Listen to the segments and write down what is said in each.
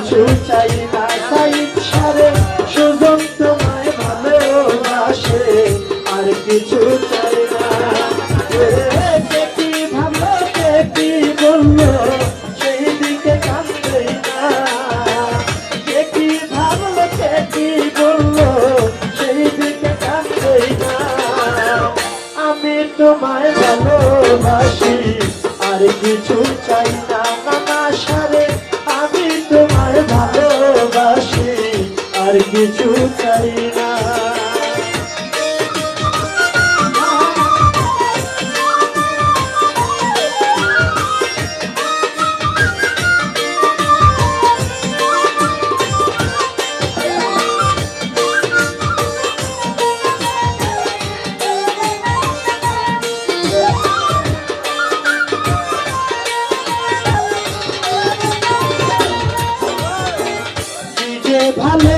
কিছু চাই না চাই সারে সুজন তোমায় ভালোবাসে আর কিছু চাই না ভালো কেটি বলল সেই দিকে কাঁদতে না কেটি ভালো কেটি বলল সেই দিকে কাঁদতে না আমি তোমায় ভালোবাসি, আর কিছু চাই না। আর কিছু চাই না। ভালো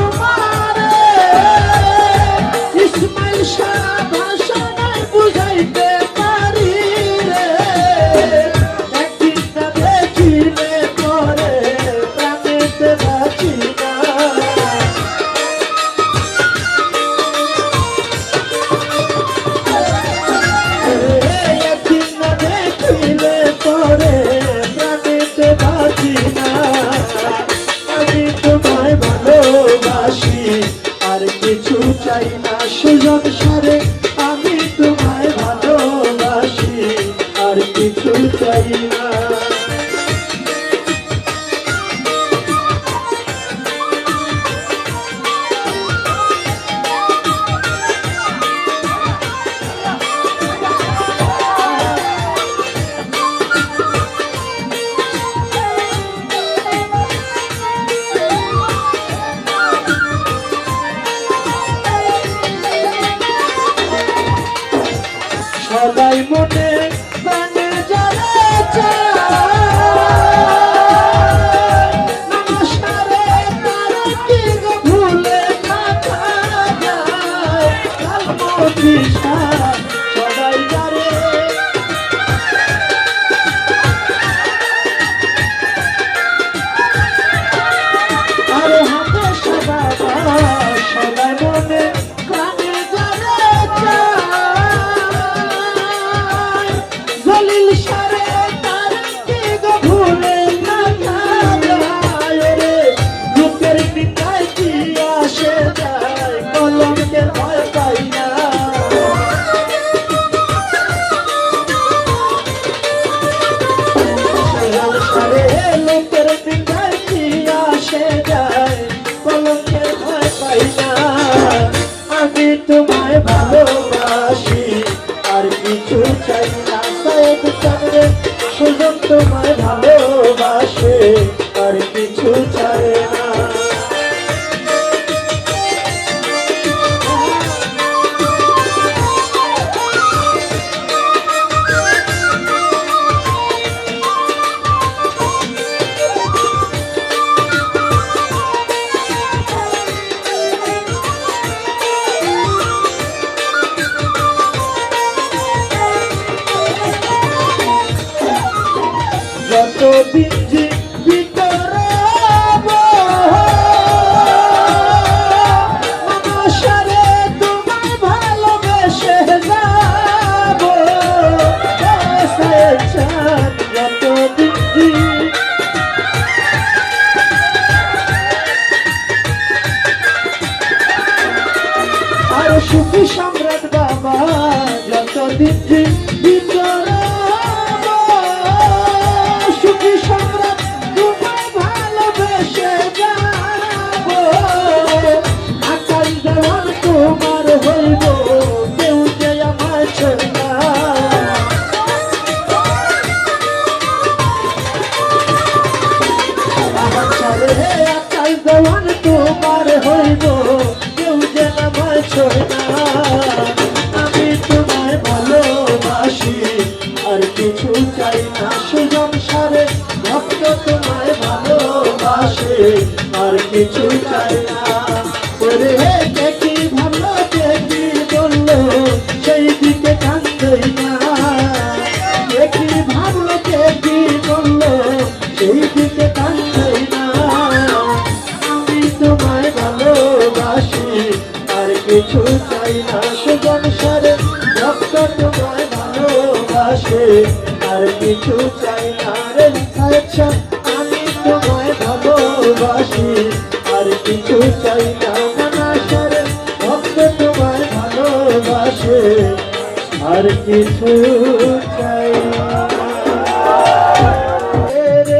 আর কিছু চাই না। সদাই মনে লোক তোমায় ভালোবাসে। আর সুখী সম্রাট বাবা যতদিন দিন জীবন তোমার হইব, কেউ যেন আমি তোমায় ভালোবাসি, আর কিছু চাই না, সুজন সারে, ভক্ত তোমায় ভালোবাসে, আর কিছু চাই না। চাই রক্ত তোমায় ভালোবাসে। আর কিছু চাই না রে আচ্ছা আমি তোমায় ভালোবাসি। আর কিছু চাই না নানা সারে ভক্ত তোমায় ভালোবাসে। আর কিছু